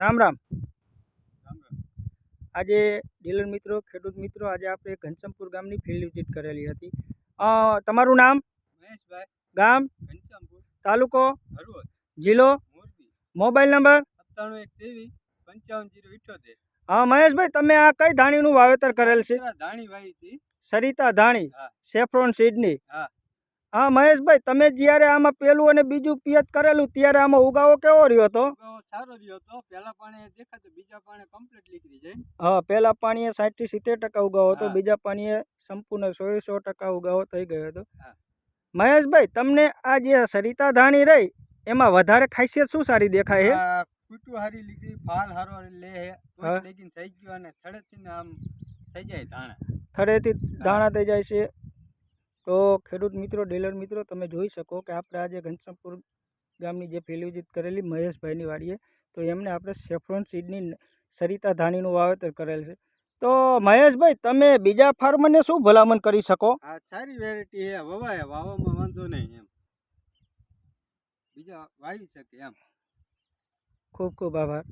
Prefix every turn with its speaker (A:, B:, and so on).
A: રામ રામ. આજે ડીલર મિત્રો ખેડૂત મિત્રો આજે આપણે ઘનશ્યામપુર ગામની ફિલ્ડ વિઝિટ કરેલી હતી. તમારું નામ?
B: મહેશભાઈ.
A: ગામ?
B: ઘનશ્યામપુર.
A: તાલુકો?
B: હળવદ.
A: જિલ્લો?
B: મોરબી.
A: Mobile number?
B: સત્તાણું એક ત્રેવીસ પંચાવન જીરો ઇઠ્યોતેર.
A: હા મહેશભાઈ તમે આ કઈ ધાણીનું વાવેતર કરેલ છે?
B: ધાણી વાવી હતી.
A: સરિતા ધાણી. સેફ્રોન સીડની.
B: હા.
A: હા મહેશભાઈ તમે જ્યારે આમાં પેલું અને બીજું પિયત કરેલું ત્યારે આમાં ઉગાવો કેવો રહ્યો હતો?
B: સારો રહ્યો હતો. પહેલા પાણી દેખાતો બીજા પાણી કમ્પ્લીટ નીકળી જાય.
A: હા પહેલા પાણીએ સાઠથી સિત્તેર ટકા ઉગાવો હતો બીજા પાણીએ સંપૂર્ણ સો સો ટકા ઉગાવો થઈ ગયો હતો. મહેશભાઈ તમને આ જે સરિતા ધાણી રહી એમાં વધારે ખાસિયત શું સારી દેખાય છે?
B: કૂટું હારી લીધી ફાલ હારો લે
A: હે.
B: લેકિન થઈ ગયો અને થડેથી ને આમ થઈ જાય ધાણા.
A: થડેથી દાણા થઈ જાય છે. તો ખેડૂત મિત્રો ડીલર મિત્રો તમે જોઈ શકો કે આપણે આજે ઘનશ્યામપુર ગામની જે ફિલ્ડ વિઝિટ કરેલી મહેશભાઈની વાડીએ તો એમને આપણે સેફ્રોન સીડની સરિતા ધાણીનું વાવેતર કરેલ છે. તો મહેશભાઈ તમે બીજા ફાર્મને શું ભલામણ કરી શકો?
B: આ સારી વેરાયટી હે વવાય વાવામાં વાંધો નહીં એમ. બીજા વાવી શકે એમ.
A: ખૂબ ખૂબ આભાર.